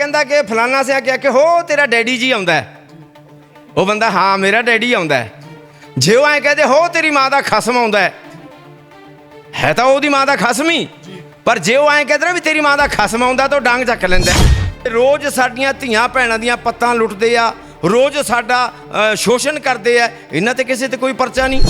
ਕਹਿੰਦਾ ਕਿ ਫਲਾਨਾ ਸਿਆ ਕਿਹਾ ਕਿ ਹੋ, ਤੇਰਾ ਡੈਡੀ ਜੀ ਆਉਂਦਾ ਉਹ ਬੰਦਾ, ਹਾਂ, ਮੇਰਾ ਡੈਡੀ ਆਉਂਦਾ ਹੈ। ਜੇ ਉਹ ਐ ਕਹਦੇ ਹੋ, ਤੇਰੀ ਮਾਂ ਦਾ ਖਸਮ ਆਉਂਦਾ ਹੈ। ਤਾਂ ਉਹਦੀ ਮਾਂ ਦਾ ਖਸਮ ਹੀ। ਪਰ ਜੇ ਉਹ ਐ ਕਹਦੇ ਵੀ ਤੇਰੀ ਮਾਂ ਦਾ ਖਸਮ ਆਉਂਦਾ, ਤਾਂ ਉਹ ਚੱਕ ਲੈਂਦਾ ਰੋਜ਼ ਸਾਡੀਆਂ ਧੀਆਂ ਭੈਣਾਂ ਦੀਆਂ ਪੱਤਾਂ ਲੁੱਟਦੇ ਆ, ਰੋਜ਼ ਸਾਡਾ ਸ਼ੋਸ਼ਣ ਕਰਦੇ ਆ, ਇਹਨਾਂ ਤੇ ਕਿਸੇ ਤੇ ਕੋਈ ਪਰਚਾ ਨਹੀਂ।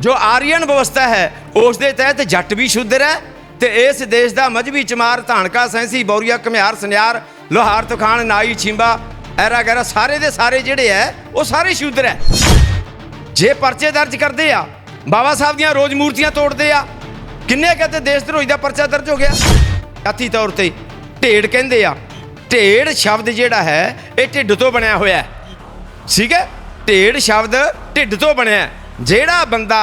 ਜੋ ਆਰੀਅਨ ਵਿਵਸਥਾ ਹੈ, ਉਸ ਦੇ ਤਹਿਤ ਜੱਟ ਵੀ ਸ਼ੁੱਧਰ ਹੈ ਤੇ ਇਸ ਦੇਸ਼ ਦਾ ਮਜਬੀ ਚਮਾਰ ਧਾਨਕਾ ਸੈਂਸੀ, ਬੌਰੀਆ, ਘਮਿਆਰ, ਸੁਨਿਆਰ ਲੋਹਾਰ, ਤਖਾਨ, ਨਾਈ, ਛਿੰਬਾ, ਐਰਾ, ਗੈਰਾ ਸਾਰੇ ਦੇ ਸਾਰੇ ਜਿਹੜੇ ਐ, ਉਹ ਸਾਰੇ ਸ਼ੂਦਰ ਐ। ਜੇ ਪਰਚੇ ਦਰਜ ਕਰਦੇ ਆ, ਬਾਬਾ ਸਾਹਿਬ ਦੀਆਂ ਰੋਜ਼ ਮੂਰਤੀਆਂ ਤੋੜਦੇ ਆ, ਕਿੰਨੇ ਕਹਤੇ ਦੇਸ਼ ਧਰੋਈ ਦਾ ਪਰਚਾ ਦਰਜ ਹੋ ਗਿਆ? ਜਾਤੀ ਤੌਰ ਤੇ ਢੇੜ ਕਹਿੰਦੇ ਆ ਢੇੜ ਸ਼ਬਦ ਜਿਹੜਾ ਹੈ, ਇਹ ਢਿੱਡ ਤੋਂ ਬਣਿਆ ਹੋਇਆ ਹੈ ਠੀਕ ਹੈ ਢੇੜ ਸ਼ਬਦ ਢਿੱਡ ਤੋਂ ਬਣਿਆ ਜਿਹੜਾ ਬੰਦਾ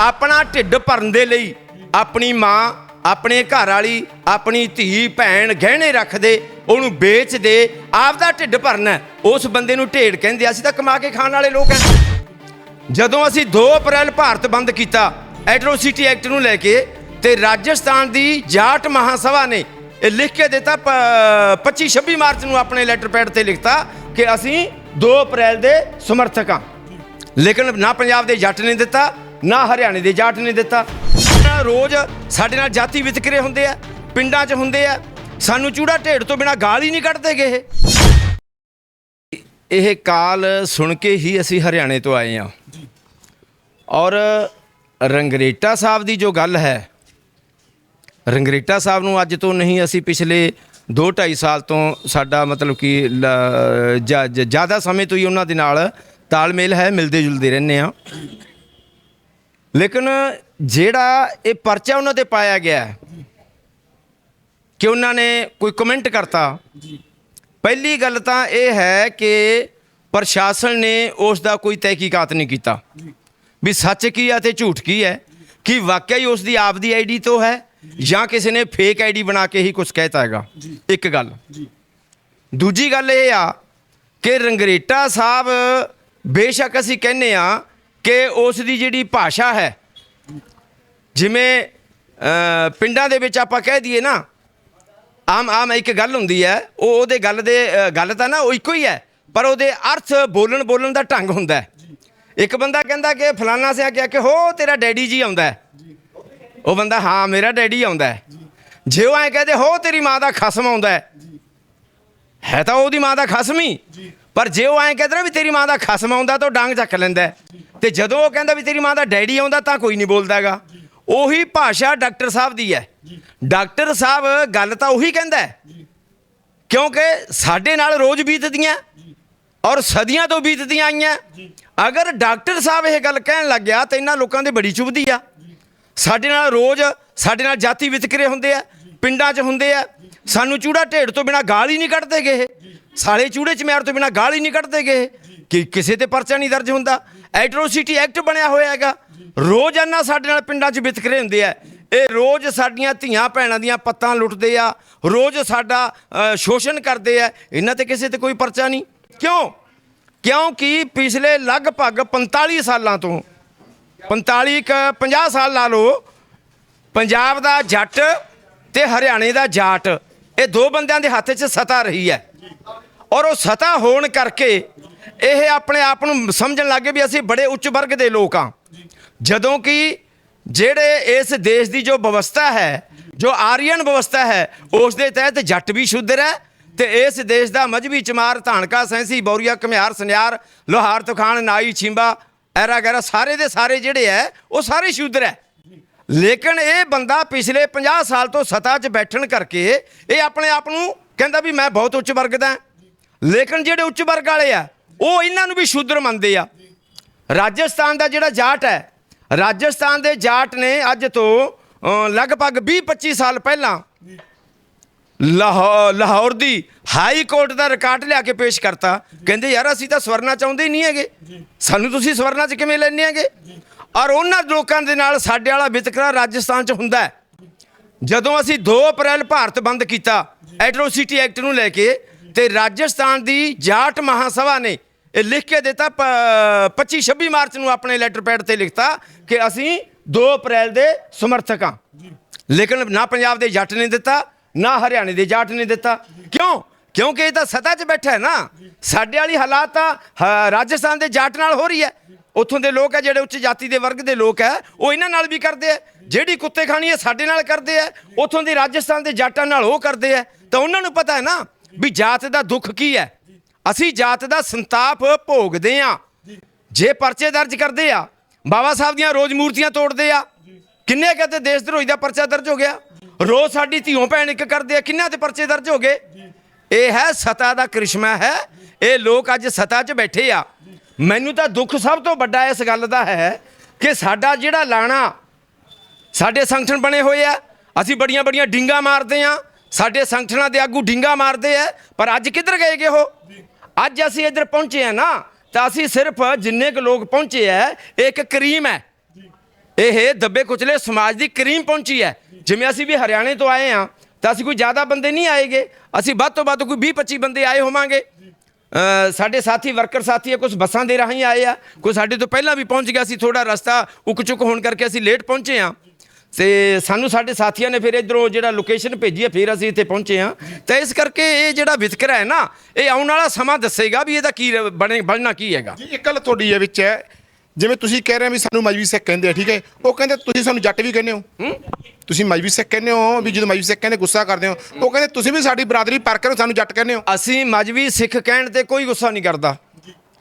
ਆਪਣਾ ਢਿੱਡ ਭਰਨ ਦੇ ਲਈ ਆਪਣੀ ਮਾਂ ਆਪਣੇ ਘਰ ਵਾਲੀ ਆਪਣੀ ਧੀ, ਭੈਣ ਗਹਿਣੇ ਰੱਖਦੇ, ਉਹਨੂੰ ਵੇਚ ਦੇ ਆਪਦਾ ਢਿੱਡ ਭਰਨਾ, ਉਸ ਬੰਦੇ ਨੂੰ ਢੇੜ ਕਹਿੰਦੇ, ਅਸੀਂ ਤਾਂ ਕਮਾ ਕੇ ਖਾਣ ਵਾਲੇ ਲੋਕ ਹਾਂ। ਜਦੋਂ ਅਸੀਂ 2 ਅਪ੍ਰੈਲ ਭਾਰਤ ਬੰਦ ਕੀਤਾ ਐਟਰੋਸਿਟੀ ਐਕਟ ਨੂੰ ਲੈ ਕੇ, ਤੇ ਰਾਜਸਥਾਨ ਦੀ ਜਾਟ ਮਹਾਸਭਾ ਨੇ, ਇਹ ਲਿਖ ਕੇ ਦਿੱਤਾ 25 26 ਮਾਰਚ ਨੂੰ ਆਪਣੇ ਲੈਟਰ ਪੈਡ ਤੇ ਲਿਖਤਾ ਕਿ ਅਸੀਂ 2 ਅਪ੍ਰੈਲ ਦੇ ਸਮਰਥਕ ਹਾਂ। ਲੇਕਿਨ ਨਾ ਪੰਜਾਬ ਦੇ ਜੱਟ ਨੇ ਦਿੱਤਾ, ਨਾ ਹਰਿਆਣੇ ਦੇ ਜਾਟ ਨੇ ਦਿੱਤਾ। ਰੋਜ਼ ਸਾਡੇ ਨਾਲ ਜਾਤੀ ਵਿਤਕਰੇ ਹੁੰਦੇ ਆ, ਪਿੰਡਾਂ 'ਚ ਹੁੰਦੇ ਆ। ਸਾਨੂੰ ਚੂੜਾ ਢੇੜ ਤੋਂ ਬਿਨਾ ਗਾਲ ਹੀ ਨਹੀਂ ਕੱਢਦੇ ਗਏ ਇਹ। ਕਾਲ ਸੁਣ ਕੇ ਹੀ ਅਸੀਂ ਹਰਿਆਣੇ ਤੋਂ ਆਏ ਹਾਂ। ਔਰ ਰੰਗਰੇਟਾ ਸਾਹਿਬ ਦੀ ਜੋ ਗੱਲ ਹੈ, ਰੰਗਰੇਟਾ ਸਾਹਿਬ ਨੂੰ ਅੱਜ ਤੋਂ ਨਹੀਂ ਅਸੀਂ ਪਿਛਲੇ 2 2.5 ਸਾਲ ਤੋਂ ਸਾਡਾ ਮਤਲਬ ਕਿ ਜ- ਜ਼ਿਆਦਾ ਸਮੇਂ ਤੋਂ ਹੀ ਉਹਨਾਂ ਦੇ ਨਾਲ ਤਾਲਮੇਲ ਹੈ ਮਿਲਦੇ ਜੁਲਦੇ ਰਹਿੰਦੇ ਆ ਲੇਕਿਨ ਜਿਹੜਾ ਇਹ ਪਰਚਾ ਉਹਨਾਂ ਤੇ ਪਾਇਆ ਗਿਆ ਕਿ ਉਹਨਾਂ ਨੇ ਕੋਈ ਕਮੈਂਟ ਕਰਤਾ। ਪਹਿਲੀ ਗੱਲ ਤਾਂ ਇਹ ਹੈ ਕਿ ਪ੍ਰਸ਼ਾਸਨ ਨੇ ਉਸ ਦਾ ਕੋਈ ਤਹਿਕੀਕਾਤ ਨਹੀਂ ਕੀਤਾ। ਵੀ ਸੱਚ ਕੀ ਹੈ ਤੇ ਝੂਠ ਕੀ ਹੈ? ਕਿ ਵਾਕਿਆ ਹੀ ਉਸ ਦੀ ਆਪਦੀ ਆਈਡੀ ਤੋਂ ਹੈ? ਜਾਂ। ਕਿਸੇ ਨੇ ਫੇਕ ਆਈਡੀ ਬਣਾ ਕੇ ਹੀ ਕੁਝ ਕਹਿਤਾ ਹੈਗਾ? ਇੱਕ ਗੱਲ। ਦੂਜੀ ਗੱਲ ਇਹ ਆ ਕਿ ਰੰਗਰੇਟਾ ਸਾਹਿਬ ਬੇਸ਼ੱਕ ਅਸੀਂ ਕਹਿੰਨੇ ਆ ਕਿ ਉਸ ਦੀ ਜਿਹੜੀ ਭਾਸ਼ਾ ਹੈ, ਜਿਵੇਂ ਪਿੰਡਾਂ ਦੇ ਵਿੱਚ ਆਪਾਂ ਕਹਿ ਦਈਏ ਨਾ, ਆਮ ਆਮ ਇੱਕ ਗੱਲ ਹੁੰਦੀ ਹੈ, ਉਹ ਉਹਦੇ ਗੱਲ ਦੇ ਗੱਲ ਤਾਂ ਨਾ ਉਹ ਇੱਕੋ ਹੀ ਹੈ, ਪਰ ਉਹਦੇ ਅਰਥ ਬੋਲਣ ਬੋਲਣ ਦਾ ਢੰਗ ਹੁੰਦਾ ਹੈ। ਇੱਕ ਬੰਦਾ ਕਹਿੰਦਾ ਕਿ ਫਲਾਨਾ ਸਿਆ ਕਿਹਾ ਕਿ ਹੋ, ਤੇਰਾ ਡੈਡੀ ਜੀ ਆਉਂਦਾ ਹੈ। ਉਹ ਬੰਦਾ, ਹਾਂ, ਮੇਰਾ ਡੈਡੀ ਆਉਂਦਾ ਹੈ। ਜੇ ਉਹ ਐ ਕਹਦੇ, ਹੋ, ਤੇਰੀ ਮਾਂ ਦਾ ਖਸਮ ਆਉਂਦਾ ਹੈ। ਹੈ ਤਾਂ ਉਹਦੀ ਮਾਂ ਦਾ ਖਸਮ। ਹੀ ਪਰ ਜੇ ਉਹ ਐਂ ਕਹਿੰਦਾ ਵੀ ਤੇਰੀ ਮਾਂ ਦਾ ਖਸਮ ਆਉਂਦਾ ਤਾਂ ਉਹ ਡੰਗ ਚੱਕ ਲੈਂਦਾ। ਤੇ ਜਦੋਂ ਉਹ ਕਹਿੰਦਾ ਵੀ ਤੇਰੀ ਮਾਂ ਦਾ ਡੈਡੀ ਆਉਂਦਾ ਤਾਂ ਕੋਈ ਨਹੀਂ ਬੋਲਦਾ ਹੈਗਾ। ਉਹੀ ਭਾਸ਼ਾ ਡਾਕਟਰ ਸਾਹਿਬ ਦੀ ਹੈ। ਡਾਕਟਰ ਸਾਹਿਬ ਗੱਲ ਤਾਂ ਉਹੀ ਕਹਿੰਦਾ ਕਿਉਂਕਿ ਸਾਡੇ ਨਾਲ ਰੋਜ਼ ਬੀਤਦੀਆਂ ਔਰ ਸਦੀਆਂ ਤੋਂ ਬੀਤਦੀਆਂ ਆਈਆਂ। ਅਗਰ ਡਾਕਟਰ ਸਾਹਿਬ ਇਹ ਗੱਲ ਕਹਿਣ ਲੱਗ ਗਿਆ ਤਾਂ ਇਹਨਾਂ ਲੋਕਾਂ ਦੇ ਬੜੀ ਚੁਭਦੀ ਆ। ਸਾਡੇ ਨਾਲ ਰੋਜ਼ ਸਾਡੇ ਨਾਲ ਜਾਤੀ ਵਿਤਕਰੇ ਹੁੰਦੇ ਆ। ਪਿੰਡਾਂ 'ਚ ਹੁੰਦੇ ਆ। ਸਾਨੂੰ ਚੂੜਾ ਢੇੜ ਤੋਂ ਬਿਨਾ ਗਾਲ ਹੀ ਨਹੀਂ ਕੱਢਦੇ ਗਏ ਸਾਲੇ ਚੂੜੇ 'ਚ ਮਿਆਰ ਤੋਂ ਬਿਨਾ ਗਾਲ ਹੀ ਨਹੀਂ ਕੱਢਦੇ ਗਏ ਕਿ ਕਿਸੇ ਤੇ ਪਰਚਾ ਨਹੀਂ ਦਰਜ ਹੁੰਦਾ। ਐਟਰੋਸਿਟੀ ਐਕਟ ਬਣਿਆ ਹੋਇਆ ਹੈਗਾ। ਰੋਜ਼ਾਨਾ ਸਾਡੇ ਨਾਲ ਪਿੰਡਾਂ 'ਚ ਵਿਤਕਰੇ ਹੁੰਦੇ ਆ। ਇਹ ਰੋਜ਼ ਸਾਡੀਆਂ ਧੀਆਂ ਭੈਣਾਂ ਦੀਆਂ ਪੱਤਾਂ ਲੁੱਟਦੇ ਆ। ਰੋਜ਼ ਸਾਡਾ ਸ਼ੋਸ਼ਣ ਕਰਦੇ ਆ। ਇਹਨਾਂ ਤੇ ਕਿਸੇ ਤੇ ਕੋਈ ਪਰਚਾ ਨਹੀਂ। ਕਿਉਂ? ਕਿਉਂਕਿ ਪਿਛਲੇ ਲਗਭਗ 45 ਸਾਲਾਂ ਤੋਂ 45 ਕ 50 ਸਾਲ ਲਾ ਲਓ, ਪੰਜਾਬ ਦਾ ਜੱਟ ਤੇ ਹਰਿਆਣੇ ਦਾ ਜਾਟ, ਇਹ ਦੋ ਬੰਦਿਆਂ ਦੇ ਹੱਥ 'ਚ ਸਤਾ ਰਹੀ ਹੈ। ਔਰ ਉਹ ਸਤਾ ਹੋਣ ਕਰਕੇ ਇਹ ਆਪਣੇ ਆਪ ਨੂੰ ਸਮਝਣ ਲੱਗੇ ਵੀ ਅਸੀਂ ਬੜੇ ਉੱਚ ਵਰਗ ਦੇ ਲੋਕ ਹਾਂ ਜਦੋਂ ਕਿ ਜਿਹੜੇ ਇਸ ਦੇਸ਼ ਦੀ ਜੋ ਵਿਵਸਥਾ ਹੈ, ਜੋ ਆਰੀਅਨ ਵਿਵਸਥਾ ਹੈ, ਉਸ ਦੇ ਤਹਿਤ ਜੱਟ ਵੀ ਸ਼ੁੱਧਰ ਹੈ ਤੇ ਇਸ ਦੇਸ਼ ਦਾ ਮਜਬੀ ਚਮਾਰ ਧਾਨਕਾ ਸੈਂਸੀ, ਬੌਰੀਆ, ਘਮਿਆਰ, ਸੁਨਿਆਰ, ਲੋਹਾਰ, ਤਖਾਨ, ਨਾਈ, ਛਿੰਬਾ, ਐਰਾ, ਗੈਰਾ ਸਾਰੇ ਦੇ ਸਾਰੇ ਜਿਹੜੇ ਹੈ, ਉਹ ਸਾਰੇ ਸ਼ੂਦਰ ਹੈ ਲੇਕਿਨ ਇਹ ਬੰਦਾ ਪਿਛਲੇ 50 ਸਾਲ ਤੋਂ ਸਤਾ 'ਚ ਬੈਠਣ ਕਰਕੇ ਇਹ ਆਪਣੇ ਆਪ ਨੂੰ ਕਹਿੰਦਾ ਵੀ ਮੈਂ ਬਹੁਤ ਉੱਚ ਵਰਗ ਦਾ। ਲੇਕਿਨ ਜਿਹੜੇ ਉੱਚ ਵਰਗ ਵਾਲੇ ਆ ਉਹ ਇਹਨਾਂ ਨੂੰ ਵੀ ਸ਼ੂਦਰ ਮੰਨਦੇ ਆ। ਰਾਜਸਥਾਨ ਦਾ ਜਿਹੜਾ ਜਾਟ ਹੈ ਰਾਜਸਥਾਨ ਦੇ ਜਾਟ ਨੇ ਅੱਜ ਤੋਂ ਲਗਭਗ 20-25 ਸਾਲ ਪਹਿਲਾਂ ਲਾਹੌਰ ਲਾਹੌਰ ਦੀ ਹਾਈ ਕੋਰਟ ਦਾ ਰਿਕਾਰਡ ਲਿਆ ਕੇ ਪੇਸ਼ ਕਰਤਾ। ਕਹਿੰਦੇ ਯਾਰ ਅਸੀਂ ਤਾਂ ਸਵਰਨਾ ਚਾਹੁੰਦੇ ਹੀ ਨਹੀਂ ਹੈਗੇ। ਸਾਨੂੰ ਤੁਸੀਂ ਸਵਰਨਾ 'ਚ ਕਿਵੇਂ ਲੈਣੇ ਹੈਗੇ? ਔਰ ਉਹਨਾਂ ਲੋਕਾਂ ਦੇ ਨਾਲ ਸਾਡੇ ਵਾਲਾ ਵਿਤਕਰਾ ਰਾਜਸਥਾਨ 'ਚ ਹੁੰਦਾ ਜਦੋਂ ਅਸੀਂ 2 ਅਪ੍ਰੈਲ ਭਾਰਤ ਬੰਦ ਕੀਤਾ ਐਟਰੋਸਿਟੀ ਐਕਟ ਨੂੰ ਲੈ ਕੇ, ਤੇ ਰਾਜਸਥਾਨ ਦੀ ਜਾਟ ਮਹਾਸਭਾ ਨੇ ਇਹ ਲਿਖ ਕੇ ਦਿੱਤਾ 25 26 ਮਾਰਚ ਨੂੰ ਆਪਣੇ ਲੈਟਰ ਪੈਡ ਤੇ ਲਿਖਤਾ ਕਿ ਅਸੀਂ 2 ਅਪ੍ਰੈਲ ਦੇ ਸਮਰਥਕ ਹਾਂ। ਲੇਕਿਨ ਨਾ ਪੰਜਾਬ ਦੇ ਜੱਟ ਨੇ ਦਿੱਤਾ, ਨਾ ਹਰਿਆਣੇ ਦੇ ਜਾਟ ਨੇ ਦਿੱਤਾ। ਕਿਉਂ? ਕਿਉਂਕਿ ਇਹ ਤਾਂ ਸਤਾ 'ਚ ਬੈਠਾ ਹੈ ਨਾ। ਸਾਡੇ ਵਾਲੀ ਹਾਲਾਤ ਤਾਂ, ਹ- ਰਾਜਸਥਾਨ ਦੇ ਜਾਟ ਨਾਲ ਹੋ ਰਹੀ ਹੈ। ਉੱਥੋਂ ਦੇ ਲੋਕ ਹੈ ਜਿਹੜੇ ਉੱਚ ਜਾਤੀ ਦੇ ਵਰਗ ਦੇ ਲੋਕ ਹੈ ਉਹ ਇਹਨਾਂ ਨਾਲ ਵੀ ਕਰਦੇ ਆ। ਜਿਹੜੀ ਕੁੱਤੇ ਖਾਣੀ ਹੈ ਸਾਡੇ ਨਾਲ ਕਰਦੇ ਆ। ਉੱਥੋਂ ਦੇ ਰਾਜਸਥਾਨ ਦੇ ਜਾਟਾਂ ਨਾਲ ਉਹ ਕਰਦੇ ਆ। ਤਾਂ ਉਹਨਾਂ ਨੂੰ ਪਤਾ ਹੈ ਨਾ ਵੀ ਜਾਤ ਦਾ ਦੁੱਖ ਕੀ ਹੈ। ਅਸੀਂ ਜਾਤ ਦਾ ਸੰਤਾਪ ਭੋਗਦੇ ਆ ਜੇ ਪਰਚੇ ਦਰਜ ਕਰਦੇ ਆ, ਬਾਬਾ ਸਾਹਿਬ ਦੀਆਂ ਰੋਜ਼ ਮੂਰਤੀਆਂ ਤੋੜਦੇ ਆ, ਕਿੰਨੇ ਕਹਤੇ ਦੇਸ਼ ਧਰੋਹੀ ਦਾ ਪਰਚਾ ਦਰਜ ਹੋ ਗਿਆ? ਰੋਜ਼ ਸਾਡੀ ਧੀਓ ਭੈਣ ਇੱਕ ਕਰਦੇ ਆ, ਕਿੰਨਿਆਂ ਤੇ ਪਰਚੇ ਦਰਜ ਹੋ ਗਏ? ਇਹ ਹੈ ਸਤਾ ਦਾ ਕ੍ਰਿਸ਼ਮਾ ਹੈ। ਇਹ ਲੋਕ ਅੱਜ ਸਤਾ 'ਚ ਬੈਠੇ ਆ। ਮੈਨੂੰ ਤਾਂ ਦੁੱਖ ਸਭ ਤੋਂ ਵੱਡਾ ਇਸ ਗੱਲ ਦਾ ਹੈ ਕਿ ਸਾਡਾ ਜਿਹੜਾ ਲਾਣਾ, ਸਾਡੇ ਸੰਗਠਨ ਬਣੇ ਹੋਏ ਆ, ਅਸੀਂ ਬੜੀਆਂ ਬੜੀਆਂ ਡਿੰਗਾ ਮਾਰਦੇ ਆ, ਸਾਡੇ ਸੰਗਠਨਾਂ ਦੇ ਆਗੂ ਡਿੰਗਾ ਮਾਰਦੇ ਆ, ਪਰ ਅੱਜ ਕਿੱਧਰ ਗਏ ਗੇ ਉਹ? ਅੱਜ ਅਸੀਂ ਇੱਧਰ ਪਹੁੰਚੇ ਆ ਨਾ, ਤਾਂ ਅਸੀਂ ਸਿਰਫ ਜਿੰਨੇ ਕੁ ਲੋਕ ਪਹੁੰਚੇ ਆ ਇਹ ਇੱਕ ਕਰੀਮ ਹੈ। ਇਹ ਦੱਬੇ ਕੁਚਲੇ ਸਮਾਜ ਦੀ ਕਰੀਮ ਪਹੁੰਚੀ ਹੈ। ਜਿਵੇਂ ਅਸੀਂ ਵੀ ਹਰਿਆਣੇ ਤੋਂ ਆਏ ਆ, ਤਾਂ ਅਸੀਂ ਕੋਈ ਜ਼ਿਆਦਾ ਬੰਦੇ ਨਹੀਂ ਆਏਗੇ। ਅਸੀਂ ਵੱਧ ਤੋਂ ਵੱਧ ਕੋਈ 20 25 ਬੰਦੇ ਆਏ ਹੋਵਾਂਗੇ। ਸਾਡੇ ਸਾਥੀ ਵਰਕਰ ਸਾਥੀ ਆ ਕੁਝ ਬੱਸਾਂ ਦੇ ਰਾਹੀਂ ਆਏ ਆ। ਕੋਈ ਸਾਡੇ ਤੋਂ ਪਹਿਲਾਂ ਵੀ ਪਹੁੰਚ ਗਿਆ ਸੀ ਥੋੜਾ ਰਸਤਾ ਉਕ ਚੁੱਕ ਹੋਣ ਕਰਕੇ ਅਸੀਂ ਲੇਟ ਪਹੁੰਚੇ ਆ ਤੇ ਸਾਨੂੰ ਸਾਡੇ ਸਾਥੀਆਂ ਨੇ ਫਿਰ ਇਧਰੋਂ ਜਿਹੜਾ ਲੋਕੇਸ਼ਨ ਭੇਜੀ ਹੈ ਫਿਰ ਅਸੀਂ ਇੱਥੇ ਪਹੁੰਚੇ ਆ ਤਾਂ ਇਸ ਕਰਕੇ ਇਹ ਜਿਹੜਾ ਵਿਤਕਰਾ ਹੈ ਨਾ, ਇਹ ਆਉਣ ਵਾਲਾ ਸਮਾਂ ਦੱਸੇਗਾ ਵੀ ਇਹਦਾ ਕੀ ਬਣੇ, ਬਣਨਾ ਕੀ ਹੈਗਾ। ਜੀ, ਇੱਕ ਗੱਲ ਤੁਹਾਡੀ ਇਹ ਵਿੱਚ ਹੈ ਜਿਵੇਂ ਤੁਸੀਂ ਕਹਿ ਰਹੇ ਹੋ ਵੀ ਸਾਨੂੰ ਮਜਬੀ ਸਿੱਖ ਕਹਿੰਦੇ ਆ ਠੀਕ ਹੈ? ਉਹ ਕਹਿੰਦੇ ਤੁਸੀਂ ਸਾਨੂੰ ਜੱਟ ਵੀ ਕਹਿੰਦੇ ਹੋ। ਤੁਸੀਂ ਮਜਬੀ ਸਿੱਖ ਕਹਿੰਦੇ ਹੋ ਵੀ ਜਦੋਂ ਮਜਬੀ ਸਿੱਖ ਕਹਿੰਦੇ ਗੁੱਸਾ ਕਰਦੇ ਹੋ। ਉਹ ਕਹਿੰਦੇ ਤੁਸੀਂ ਵੀ ਸਾਡੀ ਬਰਾਦਰੀ ਪਰ ਕਰੋ ਸਾਨੂੰ ਜੱਟ ਕਹਿੰਦੇ ਹੋ। ਅਸੀਂ ਮਜਬੀ ਸਿੱਖ ਕਹਿਣ ਤੇ ਕੋਈ ਗੁੱਸਾ ਨਹੀਂ ਕਰਦਾ।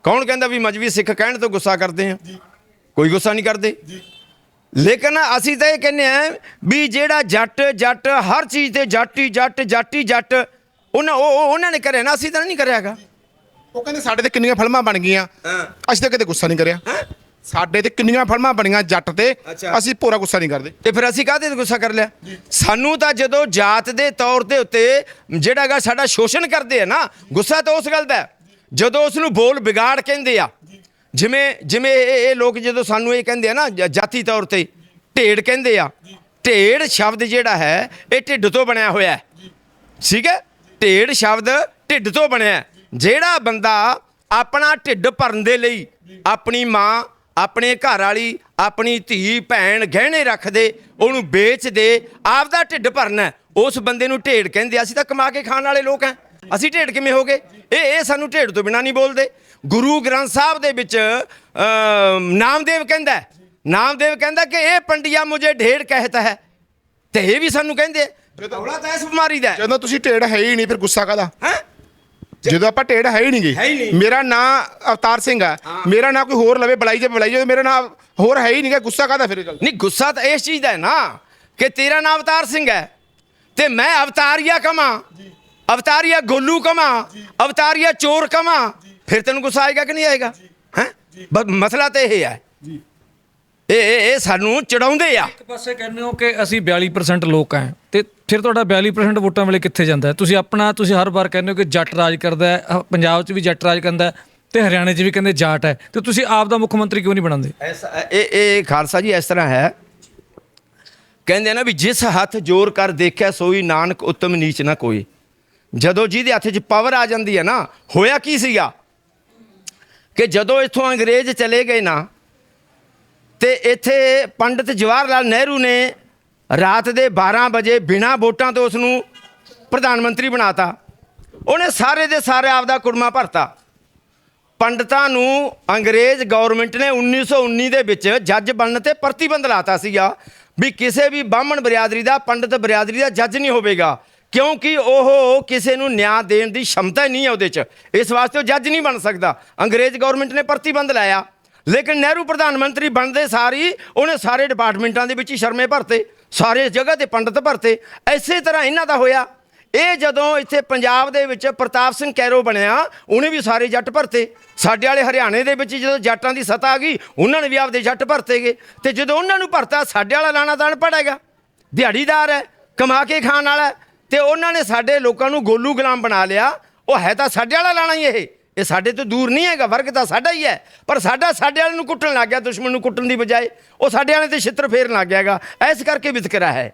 ਕੌਣ ਕਹਿੰਦਾ ਵੀ ਮਜਬੀ ਸਿੱਖ ਕਹਿਣ ਤੋਂ ਗੁੱਸਾ ਕਰਦੇ ਆ? ਕੋਈ ਗੁੱਸਾ ਨਹੀਂ ਕਰਦੇ? ਲੇਕਿਨ ਅਸੀਂ ਤਾਂ ਇਹ ਕਹਿੰਦੇ ਆ ਵੀ ਜਿਹੜਾ ਜੱਟ ਜੱਟ ਹਰ ਚੀਜ਼ ਤੇ ਜਾਟੀ ਜੱਟ ਜਾਟੀ ਜੱਟ ਉਹਨਾਂ ਉਹ ਉਹ- ਉਹਨਾਂ ਨੇ ਕਰਿਆ ਨਾ ਅਸੀਂ ਤਾਂ ਨਹੀਂ ਕਰਿਆਗਾ ਉਹ ਕਹਿੰਦੇ ਸਾਡੇ ਤੇ ਕਿੰਨੀਆਂ ਫਿਲਮਾਂ ਬਣ ਗਈਆਂ। ਹਾਂ। ਅਸੀਂ ਤਾਂ ਕਦੇ ਗੁੱਸਾ ਨਹੀਂ ਕਰਿਆ। ਸਾਡੇ ਤੇ ਕਿੰਨੀਆਂ ਫਿਲਮਾਂ ਬਣੀਆਂ ਜੱਟ ਤੇ ਅੱਛਾ। ਅਸੀਂ ਪੂਰਾ ਗੁੱਸਾ ਨਹੀਂ ਕਰਦੇ ਤੇ ਫਿਰ ਅਸੀਂ ਕਾਹਦੇ ਤੇ ਗੁੱਸਾ ਕਰ ਲਿਆ ਸਾਨੂੰ ਤਾਂ ਜਦੋਂ ਜਾਤ ਦੇ ਤੌਰ ਦੇ ਉੱਤੇ ਜਿਹੜਾਗਾ ਸਾਡਾ ਸ਼ੋਸ਼ਣ ਕਰਦੇ ਆ ਨਾ ਗੁੱਸਾ ਤਾਂ ਉਸ ਗੱਲ ਦਾ ਹੈ। ਜਦੋਂ ਉਸ ਨੂੰ ਬੋਲ ਵਿਗਾੜ ਕਹਿੰਦੇ ਆ ਜਿਵੇਂ ਜਿਵੇਂ ਇਹ ਇਹ ਲੋਕ ਜਦੋਂ ਸਾਨੂੰ ਇਹ ਕਹਿੰਦੇ ਆ ਨਾ ਜ- ਜਾਤੀ ਤੌਰ ਤੇ ਢੇੜ ਕਹਿੰਦੇ ਆ ਢੇੜ ਸ਼ਬਦ ਜਿਹੜਾ ਹੈ ਇਹ ਢਿੱਡ ਤੋਂ ਬਣਿਆ ਹੋਇਆ ਹੈ ਠੀਕ ਹੈ ਢੇੜ ਸ਼ਬਦ ਢਿੱਡ ਤੋਂ ਬਣਿਆ ਹੈ। ਜਿਹੜਾ ਬੰਦਾ ਆਪਣਾ ਢਿੱਡ ਭਰਨ ਦੇ ਲਈ ਆਪਣੀ ਮਾਂ ਆਪਣੇ ਘਰ ਵਾਲੀ ਆਪਣੀ ਧੀ ਭੈਣ ਗਹਿਣੇ ਰੱਖਦੇ ਉਹਨੂੰ ਵੇਚ ਦੇ ਆਪਦਾ ਢਿੱਡ ਭਰਨਾ ਉਸ ਬੰਦੇ ਨੂੰ ਢੇੜ ਕਹਿੰਦੇ ਆ। ਅਸੀਂ ਤਾਂ ਕਮਾ ਕੇ ਖਾਣ ਵਾਲੇ ਲੋਕ ਹਾਂ। ਅਸੀਂ ਢੇੜ ਕਿਵੇਂ ਹੋ ਗਏ ਇਹ ਇਹ ਸਾਨੂੰ ਢੇੜ ਤੋਂ ਬਿਨਾ ਨਹੀਂ ਬੋਲਦੇ। ਗੁਰੂ ਗ੍ਰੰਥ ਸਾਹਿਬ ਦੇ ਵਿੱਚ ਨਾਮਦੇਵ ਕਹਿੰਦਾ ਨਾਮਦੇਵ ਕਹਿੰਦਾ ਕਿ ਇਹ ਪੰਡਿਆ ਮੁਝੇ ਢੇੜ ਕਹਿਤਾ ਹੈ। ਤੇ ਇਹ ਵੀ ਸਾਨੂੰ ਕਹਿੰਦੇ ਇਸ ਬਿਮਾਰੀ ਦਾ ਜਦੋਂ ਤੁਸੀਂ ਢੇੜ ਹੈ ਹੀ ਨਹੀਂ ਫਿਰ ਗੁੱਸਾ ਕਾਦਾ ਹੈਂ? ਜਦੋਂ ਆਪਾਂ ਢੇੜ ਹੈ ਹੀ ਨਹੀਂ ਗਈ। ਮੇਰਾ ਨਾਂ ਅਵਤਾਰ ਸਿੰਘ ਹੈ। ਮੇਰਾ ਨਾਂ ਕੋਈ ਹੋਰ ਲਵੇ ਬੁਲਾਈ ਜੇ ਬੁਲਾਈ ਜੇ ਮੇਰਾ ਨਾਂ ਹੋਰ ਹੈ ਹੀ ਨਹੀਂ ਗਾ ਗੁੱਸਾ ਕਾਦਾ ਫਿਰ ਗੱਲ? ਨਹੀਂ ਗੁੱਸਾ ਤਾਂ ਇਸ ਚੀਜ਼ ਦਾ ਹੈ ਨਾ ਕਿ ਤੇਰਾ ਨਾਮ ਅਵਤਾਰ ਸਿੰਘ ਹੈ ਤੇ ਮੈਂ ਅਵਤਾਰੀਆ ਕਮਾ ਅਵਤਾਰੀਆ ਗੋਲੂ ਕਮਾ ਅਵਤਾਰੀਆ ਚੋਰ ਕਮਾ ਫਿਰ ਤੈਨੂੰ ਗੁੱਸਾ ਆਏਗਾ ਕਿ ਨਹੀਂ ਆਏਗਾ? ਹੈ? ਬਸ ਮਸਲਾ ਤਾਂ ਇਹ ਹੈ। ਇਹ ਇਹ ਇਹ ਸਾਨੂੰ ਚੜਾਉਂਦੇ ਆ। ਇੱਕ ਪਾਸੇ ਕਹਿੰਦੇ ਹੋ ਕਿ ਅਸੀਂ 42% ਲੋਕ ਆਂ। ਫਿਰ ਤੁਹਾਡਾ 42% ਵੋਟਾਂ ਵੇਲੇ ਕਿੱਥੇ ਜਾਂਦਾ ਹੈ? ਤੁਸੀਂ ਆਪਣਾ, ਤੁਸੀਂ ਹਰ ਵਾਰ ਕਹਿੰਦੇ ਹੋ ਕਿ ਜੱਟ ਰਾਜ ਕਰਦਾ ਹੈ ਅਹ ਪੰਜਾਬ 'ਚ ਵੀ ਜੱਟ ਰਾਜ ਕਰਦਾ ਹੈ ਤੇ ਹਰਿਆਣੇ 'ਚ ਵੀ ਕਹਿੰਦੇ ਜਾਟ ਹੈ। ਤੇ ਤੁਸੀਂ ਆਪ ਦਾ ਮੁੱਖ ਮੰਤਰੀ ਕਿਉਂ ਨਹੀਂ ਬਣਾਉਂਦੇ? ਐਸਾ, ਇਹ ਇਹ ਖਾਲਸਾ ਜੀ ਇਸ ਤਰ੍ਹਾਂ ਹੈ। ਕਹਿੰਦੇ ਨਾ ਵੀ ਜਿਸ ਹੱਥ ਜੋਰ ਕਰ ਦੇਖਿਆ ਸੋਈ ਨਾਨਕ ਉੱਤਮ ਨੀਚ ਨਾ ਕੋਈ। ਜਦੋਂ ਜਿਹਦੇ ਹੱਥ 'ਚ ਪਾਵਰ ਆ ਜਾਂਦੀ ਹੈ ਨਾ, ਹੋਇਆ ਕੀ ਸੀਗਾ? ਕਿ ਜਦੋਂ ਇੱਥੋਂ ਅੰਗਰੇਜ਼ ਚਲੇ ਗਏ ਨਾ, ਤੇ ਇੱਥੇ ਪੰਡਿਤ ਜਵਾਹਰ ਲਾਲ ਨਹਿਰੂ ਨੇ ਰਾਤ ਦੇ 12 ਵਜੇ ਬਿਨਾਂ ਵੋਟਾਂ ਤੋਂ ਉਸ ਨੂੰ ਪ੍ਰਧਾਨ ਮੰਤਰੀ ਬਣਾਤਾ। ਉਹਨੇ ਸਾਰੇ ਦੇ ਸਾਰੇ ਆਪ ਦਾ ਕੁੜਮਾ ਭਰਤਾ। ਪੰਡਤਾਂ ਨੂੰ ਅੰਗਰੇਜ਼ ਗਵਰਨਮੈਂਟ ਨੇ 1919 ਦੇ ਵਿੱਚ ਜੱਜ ਬਣਨ ਤੇ ਪ੍ਰਤੀਬੰਧ ਲਾਤਾ ਸੀਗਾ ਵੀ ਕਿਸੇ ਵੀ ਬਾਹਮਣ ਬਰਿਆਦਰੀ ਦਾ, ਪੰਡਤ ਬਰਿਆਦਰੀ ਦਾ ਜੱਜ ਨਹੀਂ ਹੋਵੇਗਾ। ਕਿਉਂਕਿ ਉਹ ਕਿਸੇ ਨੂੰ ਨਿਆਂ ਦੇਣ ਦੀ ਸ਼ਮਤਾ ਹੀ ਨਹੀਂ ਹੈ ਉਹਦੇ 'ਚ। ਇਸ ਵਾਸਤੇ ਉਹ ਜੱਜ ਨਹੀਂ ਬਣ ਸਕਦਾ। ਅੰਗਰੇਜ਼ ਗਵਰਨਮੈਂਟ ਨੇ ਪ੍ਰਤੀਬੰਧ ਲਾਇਆ। ਲੇਕਿਨ ਨਹਿਰੂ ਪ੍ਰਧਾਨ ਮੰਤਰੀ ਬਣਦੇ ਸਾਰੀ ਉਹਨੇ ਸਾਰੇ ਡਿਪਾਰਟਮੈਂਟਾਂ ਦੇ ਵਿੱਚ ਹੀ ਸ਼ਰਮੇ ਭਰਤੇ। ਸਾਰੇ ਜਗ੍ਹਾ ਤੇ ਪੰਡਤ ਭਰਤੇ ਐਸੇ ਤਰ੍ਹਾਂ ਇਹਨਾਂ ਦਾ ਹੋਇਆ। ਇਹ ਜਦੋਂ ਇੱਥੇ ਪੰਜਾਬ ਦੇ ਵਿੱਚ ਪ੍ਰਤਾਪ ਸਿੰਘ ਕੈਰੋ ਬਣਿਆ ਉਹਨੇ ਵੀ ਸਾਰੇ ਜੱਟ ਭਰਤੇ। ਸਾਡੇ ਵਾਲੇ ਹਰਿਆਣੇ ਦੇ ਵਿੱਚ ਜਦੋਂ ਜੱਟਾਂ ਦੀ ਸਤਾ ਆ ਗਈ ਉਹਨਾਂ ਨੇ ਵੀ ਆਪਦੇ ਜੱਟ ਭਰਤੇ ਗਏ। ਤੇ ਜਦੋਂ ਉਹਨਾਂ ਨੂੰ ਭਰਤਾ ਸਾਡੇ ਵਾਲਾ ਲਾਣਾ ਤਾਂ ਅਨਪੜ੍ਹ ਹੈਗਾ। ਦਿਹਾੜੀਦਾਰ ਹੈ ਕਮਾ ਕੇ ਖਾਣ ਵਾਲਾ ਹੈ, ਤੇ ਉਹਨਾਂ ਨੇ ਸਾਡੇ ਲੋਕਾਂ ਨੂੰ ਗੋਲੂ ਗੁਲਾਮ ਬਣਾ ਲਿਆ। ਉਹ ਹੈ ਤਾਂ ਸਾਡੇ ਵਾਲਾ ਲਾਣਾ ਹੀ ਇਹ। ਇਹ ਸਾਡੇ ਤੋਂ ਦੂਰ ਨਹੀਂ ਹੈਗਾ ਵਰਗ ਤਾਂ ਸਾਡਾ ਹੀ ਹੈ। ਪਰ ਸਾਡਾ ਸਾਡੇ ਵਾਲੇ ਨੂੰ ਕੁੱਟਣ ਲੱਗ ਗਿਆ ਦੁਸ਼ਮਣ ਨੂੰ ਕੁੱਟਣ ਦੀ ਬਜਾਏ ਉਹ ਸਾਡੇ ਵਾਲੇ ਤੇ ਛਿੱਤਰ ਫੇਰਨ ਲੱਗ ਗਿਆਗਾ ਇਸ ਕਰਕੇ ਵਿਤਕਰਾ ਹੈ।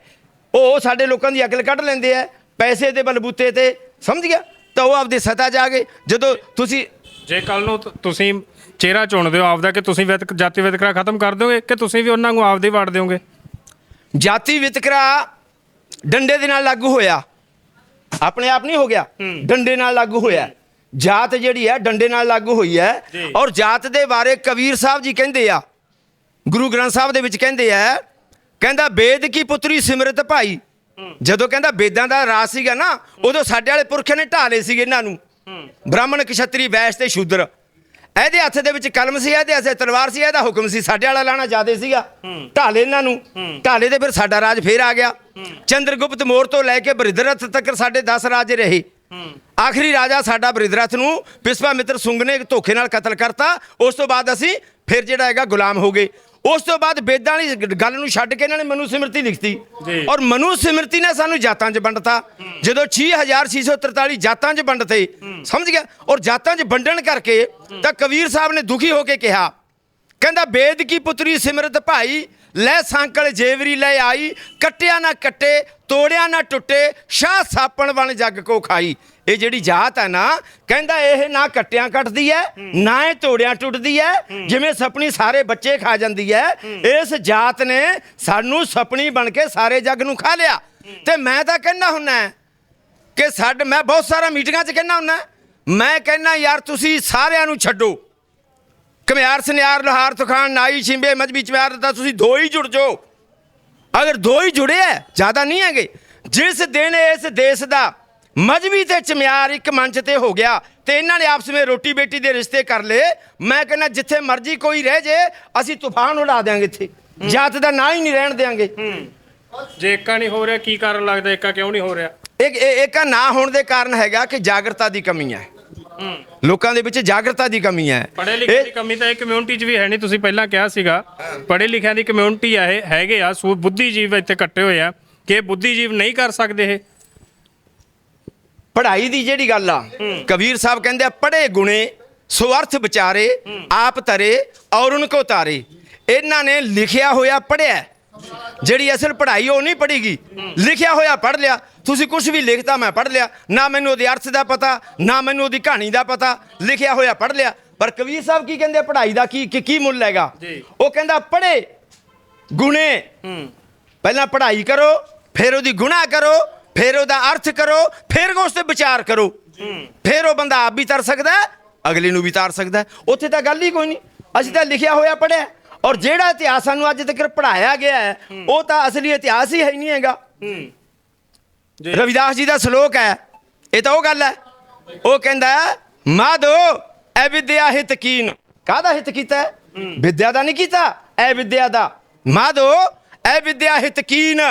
ਉਹ ਸਾਡੇ ਲੋਕਾਂ ਦੀ ਅਕਲ ਕੱਢ ਲੈਂਦੇ ਆ ਪੈਸੇ ਦੇ ਬਲਬੂਤੇ ਤੇ ਸਮਝ ਗਿਆ? ਤਾਂ ਉਹ ਆਪਦੀ ਸਤਾ ਆ ਗਏ। ਜਦੋਂ ਤੁਸੀਂ ਜੇ ਕੱਲ ਨੂੰ ਤੁਸੀਂ ਚਿਹਰਾ ਚੁਣਦੇ ਹੋ ਆਪਦਾ ਕਿ ਤੁਸੀਂ ਵਿਤਕ ਜਾਤੀ ਵਿਤਕਰਾ ਖਤਮ ਕਰ ਦਿਓਗੇ ਕਿ ਤੁਸੀਂ ਵੀ ਉਹਨਾਂ ਨੂੰ ਆਪਦੇ ਵਾੜ ਦਿਓਗੇ? ਜਾਤੀ ਵਿਤਕਰਾ ਡੰਡੇ ਦੇ ਨਾਲ ਲਾਗੂ ਹੋਇਆ। ਆਪਣੇ ਆਪ ਨਹੀਂ ਹੋ ਗਿਆ। ਡੰਡੇ ਨਾਲ ਲਾਗੂ ਹੋਇਆ। ਜਾਤ ਜਿਹੜੀ ਹੈ ਡੰਡੇ ਨਾਲ ਲਾਗੂ ਹੋਈ ਹੈ। ਔਰ ਜਾਤ ਦੇ ਬਾਰੇ ਕਬੀਰ ਸਾਹਿਬ ਜੀ ਕਹਿੰਦੇ ਆ ਗੁਰੂ ਗ੍ਰੰਥ ਸਾਹਿਬ ਦੇ ਵਿੱਚ ਕਹਿੰਦੇ ਆ ਕਹਿੰਦਾ ਵੇਦ ਕੀ ਪੁੱਤਰੀ ਸਿਮਰਤ ਭਾਈ। ਜਦੋਂ ਕਹਿੰਦਾ ਵੇਦਾਂ ਦਾ ਰਾਜ ਸੀਗਾ ਨਾ ਉਦੋਂ ਸਾਡੇ ਵਾਲੇ ਪੁਰਖਿਆਂ ਨੇ ਢਾਲੇ ਸੀਗੇ ਇਹਨਾਂ ਨੂੰ। ਬ੍ਰਾਹਮਣ ਕਸ਼ਤਰੀ ਵੈਸ਼ ਤੇ ਸ਼ੂਦਰ। ਇਹਦੇ ਹੱਥ ਦੇ ਵਿੱਚ ਕਲਮ ਸੀ ਇਹਦੇ ਹੱਥੇ ਤਲਵਾਰ ਸੀ ਇਹਦਾ ਹੁਕਮ ਸੀ ਸਾਡੇ ਵਾਲਾ ਲਾਣਾ ਜ਼ਿਆਦੇ ਸੀਗਾ। ਢਾਲੇ ਇਹਨਾਂ ਨੂੰ। ਢਾਲੇ ਤੇ ਫਿਰ ਸਾਡਾ ਰਾਜ ਫੇਰ ਆ ਗਿਆ। ਚੰਦਰਗੁਪਤ ਮੌਰ ਤੋਂ ਲੈ ਕੇ ਬ੍ਰਿਧਰਥ ਤੱਕ ਸਾਡੇ 10 ਰਾਜ ਰਹੇ। ਆਖਰੀ ਰਾਜਾ ਸਾਡਾ ਬ੍ਰਿਧਰਥ ਨੂੰ ਵਿਸ਼ਵਾਮਿੱਤਰ ਸੁੰਗ ਨੇ ਧੋਖੇ ਨਾਲ ਕਤਲ ਕਰਤਾ। ਉਸ ਤੋਂ ਬਾਅਦ ਅਸੀਂ ਫਿਰ ਜਿਹੜਾ ਹੈਗਾ ਗੁਲਾਮ ਹੋ ਗਏ। ਉਸ ਤੋਂ ਬਾਅਦ ਵੇਦਾਂ ਵਾਲੀ ਗੱਲ ਨੂੰ ਛੱਡ ਕੇ ਇਹਨਾਂ ਨੇ ਮਨੂ ਸਿਮਰਤੀ ਲਿਖਤੀ। ਔਰ ਮਨੂ ਸਿਮਰਤੀ ਨੇ ਸਾਨੂੰ ਜਾਤਾਂ 'ਚ ਵੰਡਤਾ। ਜਦੋਂ 6643 ਜਾਤਾਂ 'ਚ ਵੰਡਤੇ ਸਮਝ ਗਿਆ? ਔਰ ਜਾਤਾਂ 'ਚ ਵੰਡਣ ਕਰਕੇ ਤਾਂ ਕਬੀਰ ਸਾਹਿਬ ਨੇ ਦੁਖੀ ਹੋ ਕੇ ਕਿਹਾ ਕਹਿੰਦਾ ਵੇਦ ਕੀ ਪੁੱਤਰੀ ਸਿਮਰਤ ਭਾਈ ਲੈ ਸਾਂਕਲ ਜੇਵਰੀ ਲੈ ਆਈ ਕੱਟਿਆ ਨਾ ਕੱਟੇ ਤੋੜਿਆ ਨਾ ਟੁੱਟੇ ਸ਼ਾਹ ਸਾਪਣ ਬਣ ਜੱਗ ਕੋ ਖਾਈ। ਇਹ ਜਿਹੜੀ ਜਾਤ ਹੈ ਨਾ, ਕਹਿੰਦਾ ਇਹ ਨਾ ਕੱਟਿਆਂ ਕੱਟਦੀ ਹੈ ਨਾ ਇਹ ਤੋੜਿਆਂ ਟੁੱਟਦੀ ਹੈ ਜਿਵੇਂ ਸਪਣੀ ਸਾਰੇ ਬੱਚੇ ਖਾ ਜਾਂਦੀ ਹੈ ਇਸ ਜਾਤ ਨੇ ਸਾਨੂੰ ਸਪਣੀ ਬਣ ਕੇ ਸਾਰੇ ਜੱਗ ਨੂੰ ਖਾ ਲਿਆ। ਤੇ ਮੈਂ ਤਾਂ ਕਹਿੰਦਾ ਹੁੰਨਾ ਕਿ ਸਾਡੇ, ਮੈਂ ਬਹੁਤ ਸਾਰਾ ਮੀਟਿੰਗਾਂ 'ਚ ਕਹਿੰਦਾ ਹੁੰਨਾ ਮੈਂ ਕਹਿੰਦਾ ਯਾਰ ਤੁਸੀਂ ਸਾਰਿਆਂ ਨੂੰ ਛੱਡੋ। ਘਮਿਆਰ, ਸੁਨਿਆਰ, ਲੋਹਾਰ, ਤੁਖਾਨ, ਨਾਈ ਛਿੰਬੇ ਮਜਬੀ ਚਮਿਆਰ ਤਾਂ ਤੁਸੀਂ ਦੋ ਹੀ ਜੁੜ ਜਾਓ। ਅਗਰ ਦੋ ਹੀ ਜੁੜੇ ਹੈ ਜ਼ਿਆਦਾ ਨਹੀਂ ਹੈਗੇ। ਜਿਸ ਦਿਨ ਇਸ ਦੇਸ਼ ਦਾ ਮਜਬੀ ਤੇ ਚਮਿਆਰ ਇੱਕ ਮੰਚ ਤੇ ਹੋ ਗਿਆ ਤੇ ਇਹਨਾਂ ਨੇ ਆਪਸ ਵਿੱਚ ਰੋਟੀ ਬੇਟੀ ਦੇ ਰਿਸ਼ਤੇ ਕਰ ਲਏ। ਮੈਂ ਕਹਿੰਦਾ ਜਿੱਥੇ ਮਰਜ਼ੀ ਕੋਈ ਰਹਿ ਜੇ ਅਸੀਂ ਤੂਫਾਨ ਉਡਾ ਦਿਆਂਗੇ ਇੱਥੇ। ਜਾਤ ਦਾ ਨਾਂ ਹੀ ਨਹੀਂ ਰਹਿਣ ਦਿਆਂਗੇ। ਜੇ ਏਕਾ ਨਹੀਂ ਹੋ ਰਿਹਾ ਕੀ ਕਾਰਨ ਲੱਗਦਾ? ਏਕਾ ਕਿਉਂ ਨਹੀਂ ਹੋ ਰਿਹਾ? ਇੱਕ ਇੱਕ ਨਾ ਹੋਣ ਦੇ ਕਾਰਨ ਹੈਗਾ ਕਿ ਜਾਗਰਤਾ ਦੀ ਕਮੀ ਹੈ। ਲੋਕਾਂ ਦੇ ਵਿੱਚ ਜਾਗਰਤਾ ਦੀ ਕਮੀ ਹੈ। ਪੜ੍ਹੇ ਲਿਖੇ ਦੀ ਕਮੀ ਤਾਂ ਇਹ ਕਮਿਊਨਿਟੀ 'ਚ ਵੀ ਹੈ ਨਹੀਂ ਤੁਸੀਂ ਪਹਿਲਾਂ ਕਿਹਾ ਸੀਗਾ। ਪੜ੍ਹੇ ਲਿਖਿਆਂ ਦੀ ਕਮਿਊਨਿਟੀ ਆ ਇਹ ਹੈਗੇ ਆ ਸੂ ਬੁੱਧੀਜੀਵ ਇੱਥੇ ਇਕੱਠੇ ਹੋਏ ਆ। ਕਿ ਬੁੱਧੀਜੀਵ ਨਹੀਂ ਕਰ ਸਕਦੇ ਇਹ। ਪੜ੍ਹਾਈ ਦੀ ਜਿਹੜੀ ਗੱਲ ਆ ਕਬੀਰ ਸਾਹਿਬ ਕਹਿੰਦੇ ਆ ਪੜ੍ਹੇ ਗੁਣੇ ਸੋ ਅਰਥ ਵਿਚਾਰੇ ਆਪ ਤਰੇ ਔਰ ਉਨਕੋ ਤਾਰੇ। ਇਹਨਾਂ ਨੇ ਲਿਖਿਆ ਹੋਇਆ ਪੜ੍ਹਿਆ ਜਿਹੜੀ ਅਸਲ ਪੜ੍ਹਾਈ ਉਹ ਨਹੀਂ ਪੜ੍ਹੀਗੀ। ਲਿਖਿਆ ਹੋਇਆ ਪੜ੍ਹ ਲਿਆ। ਤੁਸੀਂ ਕੁਝ ਵੀ ਲਿਖਤਾ ਮੈਂ ਪੜ੍ਹ ਲਿਆ। ਨਾ ਮੈਨੂੰ ਉਹਦੇ ਅਰਥ ਦਾ ਪਤਾ ਨਾ ਮੈਨੂੰ ਉਹਦੀ ਕਹਾਣੀ ਦਾ ਪਤਾ। ਲਿਖਿਆ ਹੋਇਆ ਪੜ੍ਹ ਲਿਆ। ਪਰ ਕਬੀਰ ਸਾਹਿਬ ਕੀ ਕਹਿੰਦੇ ਪੜ੍ਹਾਈ ਦਾ ਕੀ ਕੀ- ਮੁੱਲ ਹੈਗਾ। ਉਹ ਕਹਿੰਦਾ ਪੜ੍ਹੇ ਗੁਣੇ। ਪਹਿਲਾਂ ਪੜ੍ਹਾਈ ਕਰੋ ਫਿਰ ਉਹਦੀ ਗੁਣਾ ਕਰੋ। ਫਿਰ ਉਹਦਾ ਅਰਥ ਕਰੋ ਫਿਰ ਉਸ ਤੇ ਵਿਚਾਰ ਕਰੋ। ਫਿਰ ਉਹ ਬੰਦਾ ਆਪ ਵੀ ਤਰ ਸਕਦਾ ਅਗਲੇ ਨੂੰ ਵੀ ਤਾਰ ਸਕਦਾ। ਉੱਥੇ ਤਾਂ ਗੱਲ ਹੀ ਕੋਈ ਨਹੀਂ। ਅਸੀਂ ਤਾਂ ਲਿਖਿਆ ਹੋਇਆ ਪੜਿਆ ਔਰ ਜਿਹੜਾ ਇਤਿਹਾਸ ਸਾਨੂੰ ਅੱਜ ਤੱਕ ਪੜਾਇਆ ਗਿਆ ਹੈ ਉਹ ਤਾਂ ਅਸਲੀ ਇਤਿਹਾਸ ਹੀ ਹੈ ਨਹੀਂ ਹੈਗਾ। ਰਵਿਦਾਸ ਜੀ ਦਾ ਸ਼ਲੋਕ ਹੈ ਇਹ ਤਾਂ ਉਹ ਗੱਲ ਹੈ। ਉਹ ਕਹਿੰਦਾ ਮਾਧੋ ਐ ਵਿਦਿਆ ਹਿਤ ਕੀਨ। ਕਾਹਦਾ ਹਿਤ ਕੀਤਾ? ਵਿਦਿਆ ਦਾ ਨਹੀਂ ਕੀਤਾ ਐ ਵਿਦਿਆ ਦਾ। ਮਾਧੋ ਐ ਵਿਦਿਆ ਹਿਤ ਕੀਨ।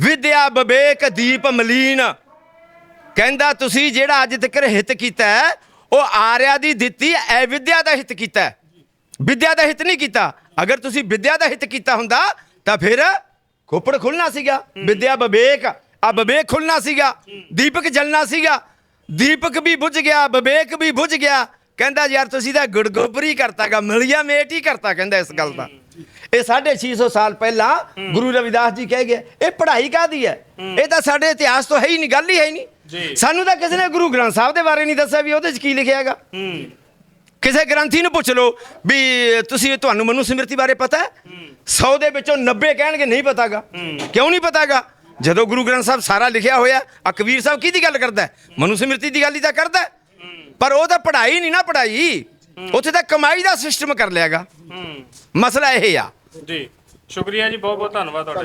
ਵਿਦਿਆ ਵਿਵੇਕ ਦੀਪ ਮਲੀਨ। ਕਹਿੰਦਾ, ਤੁਸੀਂ ਜਿਹੜਾ ਅੱਜ ਤੱਕ ਹਿੱਤ ਕੀਤਾ ਉਹ ਆਰਿਆ ਦੀ ਦਿੱਤੀ ਐ ਵਿਦਿਆ ਦਾ ਹਿੱਤ ਕੀਤਾ ਹੈ। ਵਿਦਿਆ ਦਾ ਹਿੱਤ ਨਹੀਂ ਕੀਤਾ। ਅਗਰ ਤੁਸੀਂ ਵਿਦਿਆ ਦਾ ਹਿੱਤ ਕੀਤਾ ਹੁੰਦਾ, ਤਾਂ ਫਿਰ ਖੋਪੜ ਖੁੱਲਣਾ ਸੀਗਾ। ਵਿਦਿਆ ਵਿਵੇਕ ਆ ਵਿਵੇਕ ਖੁੱਲਣਾ ਸੀਗਾ। ਦੀਪਕ ਜਲਣਾ ਸੀਗਾ। ਦੀਪਕ ਵੀ ਬੁਝ ਗਿਆ ਵਿਵੇਕ ਵੀ ਬੁਝ ਗਿਆ। ਕਹਿੰਦਾ, ਯਾਰ, ਤੁਸੀਂ ਤਾਂ ਗੁੜਗੋਬਰੀ ਕਰਤਾਗਾ, ਮਲੀਆ ਮੇਟ ਹੀ ਕਰਤਾ, ਕਹਿੰਦਾ ਇਸ ਗੱਲ ਦਾ। ਇਹ 650 ਸਾਲ ਪਹਿਲਾਂ ਗੁਰੂ ਰਵਿਦਾਸ ਜੀ ਕਹਿ ਗਏ ਇਹ ਪੜ੍ਹਾਈ ਕਾਦੀ ਹੈ? ਇਹ ਤਾਂ ਸਾਡੇ ਇਤਿਹਾਸ ਤੋਂ ਹੈ ਹੀ ਨਹੀਂ ਗੱਲ ਹੀ ਹੈ। ਨਹੀਂ। ਸਾਨੂੰ ਤਾਂ ਕਿਸੇ ਨੇ ਗੁਰੂ ਗ੍ਰੰਥ ਸਾਹਿਬ ਦੇ ਬਾਰੇ ਨਹੀਂ ਦੱਸਿਆ ਵੀ ਉਹਦੇ 'ਚ ਕੀ ਲਿਖਿਆ ਹੈਗਾ। ਕਿਸੇ ਗ੍ਰੰਥੀ ਨੂੰ ਪੁੱਛ ਲਓ ਵੀ ਤੁਸੀਂ ਤੁਹਾਨੂੰ ਮਨੂ ਸਿਮਰਤੀ ਬਾਰੇ ਪਤਾ ਹੈ? 100 ਦੇ ਵਿੱਚੋਂ 90 ਕਹਿਣਗੇ ਨਹੀਂ ਪਤਾਗਾ। ਕਿਉਂ ਨਹੀਂ ਪਤਾਗਾ? ਜਦੋਂ ਗੁਰੂ ਗ੍ਰੰਥ ਸਾਹਿਬ ਸਾਰਾ ਲਿਖਿਆ ਹੋਇਆ ਆ ਕਬੀਰ ਸਾਹਿਬ ਕਿਹਦੀ ਗੱਲ ਕਰਦਾ? ਮਨੂ ਸਿਮਰਤੀ ਦੀ ਗੱਲ ਹੀ ਤਾਂ ਕਰਦਾ। ਪਰ ਉਹ ਤਾਂ ਪੜ੍ਹਾਈ ਨਹੀਂ ਨਾ ਪੜ੍ਹਾਈ। ਉੱਥੇ ਤਾਂ ਕਮਾਈ ਦਾ ਸਿਸਟਮ ਕਰ ਲਿਆਗਾ। ਹੂੰ। ਮਸਲਾ ਇਹ ਆ। ਜੀ। ਸ਼ੁਕਰੀਆ ਜੀ ਬਹੁਤ ਬਹੁਤ ਧੰਨਵਾਦ ਤੁਹਾਡਾ।